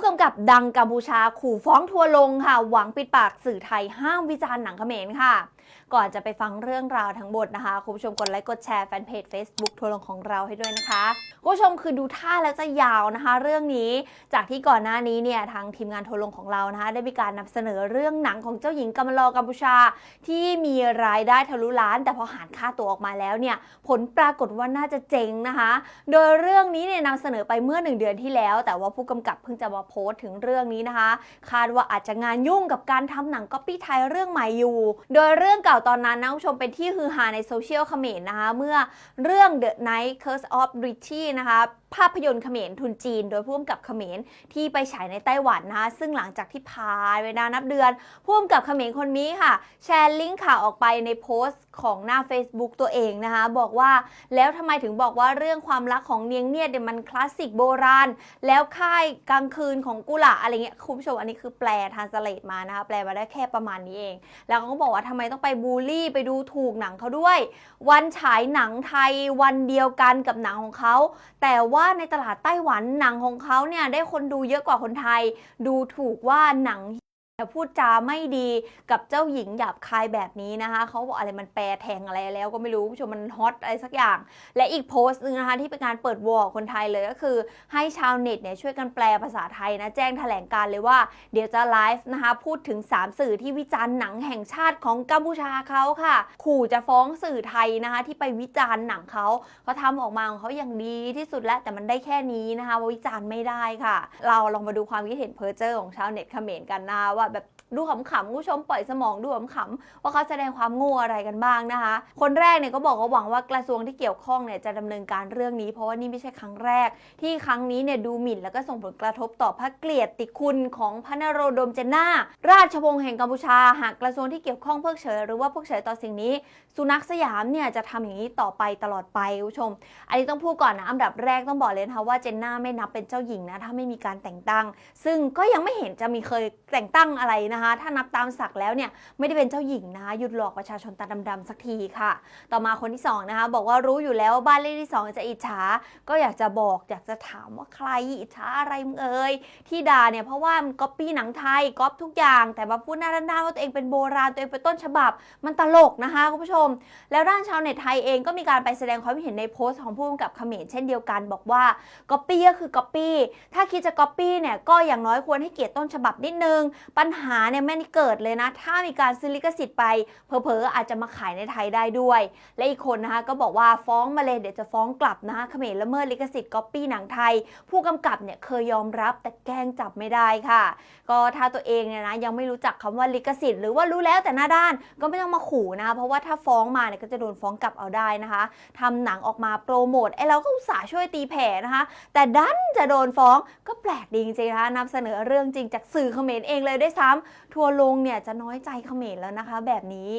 ผู้กำกับดังกัมพูชาขู่ฟ้องทัวร์ลงค่ะ หวังปิดปากสื่อไทยห้ามวิจารณ์หนังเขมรค่ะ ก่อนจะไปฟังเรื่องราวทั้งหมดนะคะคุณผู้ชมกดไลค์กดแชร์แฟนเพจ Facebook ทัวร์ลงของเราให้ด้วยนะคะคุณผู้ชมคือดูท่าแล้วจะยาวนะคะ เรื่องนี้จากที่ก่อนหน้านี้เนี่ยทางทีมงานทัวร์ลงของเรานะคะได้มีการนำเสนอเรื่องหนังของเจ้าหญิงกัมลอกัมพูชา ที่มีรายได้ทะลุล้าน แต่พอหารค่าตัวออกมาแล้วเนี่ยผลปรากฏว่าน่าจะเจ๊งนะคะ โดยเรื่องนี้เนี่ยนำเสนอไปเมื่อหนึ่งเดือนที่แล้ว แต่ว่าผู้กำกับเพิ่งจะมาโพสต์ถึงเรื่องนี้นะคะ คาดว่าอาจจะงานยุ่งกับการทำหนังก๊อปปี้ไทยเรื่องใหม่อยู่ โดยเรื่องเก่าตอนนั้นนะผู้ชมเป็นที่ฮือฮาในโซเชียลเขมรนะคะ เมื่อเรื่อง The Night Curse of Richie นะคะภาพยนตร์เขมรทุนจีน โดยพ่วงกับเขมรที่ไปฉายในไต้หวันนะคะซึ่งหลังจากที่ผ่านเวลานับเดือนพ่วงกับเขมรคนนี้ค่ะ แชร์ลิงก์ข่าวออกไปในโพสต์ ของหน้า Facebook ตัวเองนะคะ บอกว่าแล้วทำไมถึงบอกว่าเรื่องความรักของเนียงเนี่ยเนี่ยมันคลาสสิกโบราณ แล้วค่ายกลางคืนของกุหลาอะไรเงี้ยคุณผู้ชมอันนี้คือแปลทานสเลตมานะคะ แปลมาได้แค่ประมาณนี้เอง แล้วเขาก็บอกว่าทำไมต้องไปบูลลี่ไปดูถูกหนังเขาด้วย วันฉายหนังไทยวันเดียวกันกับหนังของเขา แต่ว่าในตลาดไต้หวันหนังของเขาเนี่ยได้คนดูเยอะกว่าคนไทย ดูถูกว่าหนัง พูดจาไม่ดีกับเจ้าหญิงหยาบคายแบบนี้นะคะเขาบอกอะไรมันแปรแทงอะไรแล้วก็ไม่รู้ผู้ชมมันฮอตอะไรสักอย่าง และอีกโพสต์หนึงนะคะที่เป็นการเปิดวอร์คนไทยเลยก็คือ ให้ชาวเน็ตเนี่ยช่วยกันแปลภาษาไทยนะแจ้งแถลงการเลยว่าเดี๋ยวจะไลฟ์นะคะพูดถึง 3 สื่อที่วิจารณ์หนังแห่งชาติของกัมพูชาเขาค่ะ ขู่จะฟ้องสื่อไทยนะคะที่ไปวิจารณ์หนังเขาเขาทำออกมาของเขาอย่างดีที่สุดแล้วแต่มันได้แค่นี้นะคะว่าวิจารณ์ไม่ได้ค่ะ เราลองมาดูความคิดเห็นเพอร์เจอร์ของชาวเน็ตเขมรกันนะว่าแบบดูขำๆผู้ชมปล่อยสมองดูขำๆว่าเขาแสดงความโง่อะไรกันบ้างนะคะ คนแรกเนี่ยก็บอกว่าหวังว่ากระทรวงที่เกี่ยวข้องเนี่ยจะดำเนินการเรื่องนี้ เพราะว่านี่ไม่ใช่ครั้งแรก ที่ครั้งนี้เนี่ยดูหมิ่นแล้วก็ส่งผลกระทบต่อพระเกลียรติคุณของพระนโรดมเจนาราชวงศ์แห่งกัมพูชา หากกระทรวงที่เกี่ยวข้องเพิกเฉยหรือว่าเพิกเฉยต่อสิ่งนี้ สุนัขสยามเนี่ยจะทำอย่างนี้ต่อไปตลอดไปผู้ชม อันนี้ต้องพูดก่อนนะอันดับแรกต้องบอกเลยนะคะว่าเจนน่าไม่นับเป็นเจ้าหญิงนะถ้าไม่มีการแต่งตั้ง ซึ่งก็ยังไม่เห็นจะมีเคยแต่งตั้งอะไรนะคะ ถ้านับตามศักดิ์แล้วเนี่ยไม่ได้เป็นเจ้าหญิงนะคะหยุดหลอกประชาชนตาดำๆสักทีค่ะ ต่อมาคนที่สองนะคะบอกว่ารู้อยู่แล้วว่าบ้านเลขที่สองจะอิจฉา ก็อยากจะบอกอยากจะถามว่าใครอิจฉาอะไรมึงเอ่ยที่ด่าเนี่ยเพราะว่ามันก๊อปปี้หนังไทยก๊อปทุกอย่าง แต่มาพูดหน้าด้านว่าตัวเองเป็นโบราณตัวเองเป็นต้นฉบับ มันตลกนะคะคุณผู้ชม แล้วด้านชาวเน็ตไทยเองก็มีการไปแสดงความคิดเห็นในโพสต์ของผู้กำกับเขมรเช่นเดียวกันบอกว่าก๊อปปี้ก็คือก๊อปปี้ถ้าคิดจะก๊อปปี้เนี่ยก็อย่างน้อยควรให้เกียรติต้นฉบับนิดนึงปัญญหาเนี่ยไม่ได้เกิดเลยนะ ถ้ามีการซื้อลิขสิทธิ์ไปเผลอๆอาจจะมาขายในไทยได้ด้วย และอีกคนนะคะก็บอกว่าฟ้องมาเลยเดี๋ยวจะฟ้องกลับนะคะเขมรละเมิดลิขสิทธิ์ก๊อปปี้หนังไทย ผู้กำกับเนี่ยเคยยอมรับแต่แกล้งจับไม่ได้ค่ะ ก็ถ้าตัวเองเนี่ยนะยังไม่รู้จักคำว่าลิขสิทธิ์หรือว่ารู้แล้วแต่หน้าด้านก็ไม่ต้องมาขู่นะเพราะว่าถ้าฟ้องมาเนี่ยก็จะโดนฟ้องกลับเอาได้นะคะทำหนังออกมาโปรโมทไอ้เราก็อุตส่าห์ช่วยตีแผ่นะคะ แต่ดันจะโดนฟ้องก็แปลกดีจริงๆนะคะนำเสนอเรื่องจริงจากสื่อเขมรเองเลยด้วยซ้ำทัวร์ลงเนี่ยจะน้อยใจเขมรแล้วนะคะ แบบนี้